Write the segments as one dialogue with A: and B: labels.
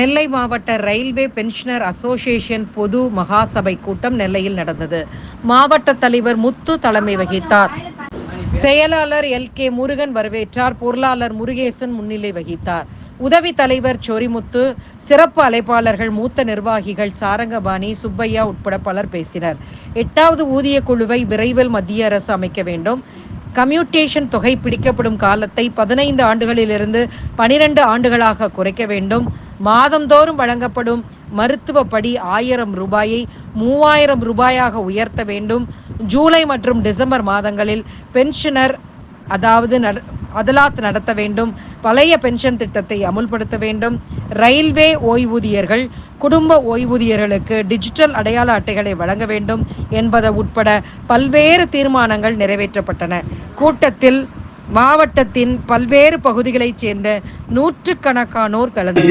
A: நெல்லை மாவட்ட railway pensioner association பொது மகாசபை கூட்டம் நெல்லையில் நடந்தது. மாவட்ட தலைவர் முத்து தலைமை வகித்தார். செயலாளர் எல் கே முருகன் வரவேற்றார். பொருளாளர் முருகேசன் முன்னிலை வகித்தார். உதவி தலைவர் சொரிமுத்து சிறப்பு அழைப்பாளர்கள் மூத்த நிர்வாகிகள் சாரங்கபாணி சுப்பையா உட்பட பலர் பேசினர். எட்டாவது ஊதிய குழுவை விரைவில் மத்திய அரசு அமைக்க வேண்டும். கம்யூட்டேஷன் தொகை பிடிக்கப்படும் காலத்தை பதினைந்து ஆண்டுகளிலிருந்து பனிரெண்டு ஆண்டுகளாக குறைக்க வேண்டும். மாதந்தோறும் வழங்கப்படும் மருத்துவப்படி ஆயிரம் ரூபாயை மூவாயிரம் ரூபாயாக உயர்த்த வேண்டும். ஜூலை மற்றும் டிசம்பர் மாதங்களில் பென்ஷனர் அதாவது நட அதலாத் நடத்த வேண்டும். பழைய பென்ஷன் திட்டத்தை அமுல்படுத்த வேண்டும். ரயில்வே ஓய்வூதியர்கள் குடும்ப ஓய்வூதியர்களுக்கு டிஜிட்டல் அடையாள அட்டைகளை வழங்க வேண்டும் என்பது உட்பட பல்வேறு தீர்மானங்கள் நிறைவேற்றப்பட்டன. கூட்டத்தில் மாவட்டத்தின் பல்வேறு பகுதிகளைச் சேர்ந்த நூற்றுக்கணக்கானோர் கலந்து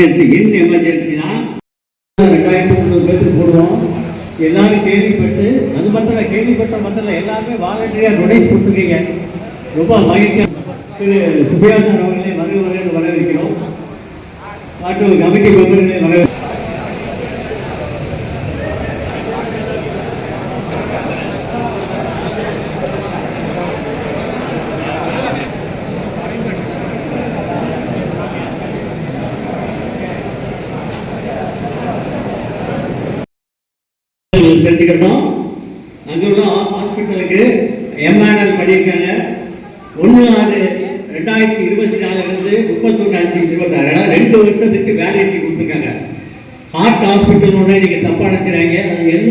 B: எல்லாரும் கேள்விப்பட்டு அது மாத்திரம் கேள்விப்பட்ட மாத்திரம் எல்லாருமே வாலண்டியாக டொனேட் கொடுத்துருக்கீங்க. ரொம்ப மகிழ்ச்சியாக திரு சுபியாசன் அவர்களை வரவேற்கிறோம். மற்றும் கமிட்டி மெம்பர்களை வரவேற்கிறோம் தெரிஞ்சுக்கணும் அங்கே உள்ள ஹாஸ்பிட்டலுக்கு எம்ஆர்எல் பண்ணியிருக்காங்க. ஒன்று ஆறு ரெண்டாயிரத்தி இருபத்தி நாலுலேருந்து முப்பத்தொன்று அஞ்சு இருபத்தாறு. ஆறு ரெண்டு வருஷத்துக்கு வேலிடிட்டி கொடுத்துருக்காங்க. ஹார்ட் ஹாஸ்பிட்டலோட நீங்கள் தப்பாக நினச்சிடாங்க அது என்ன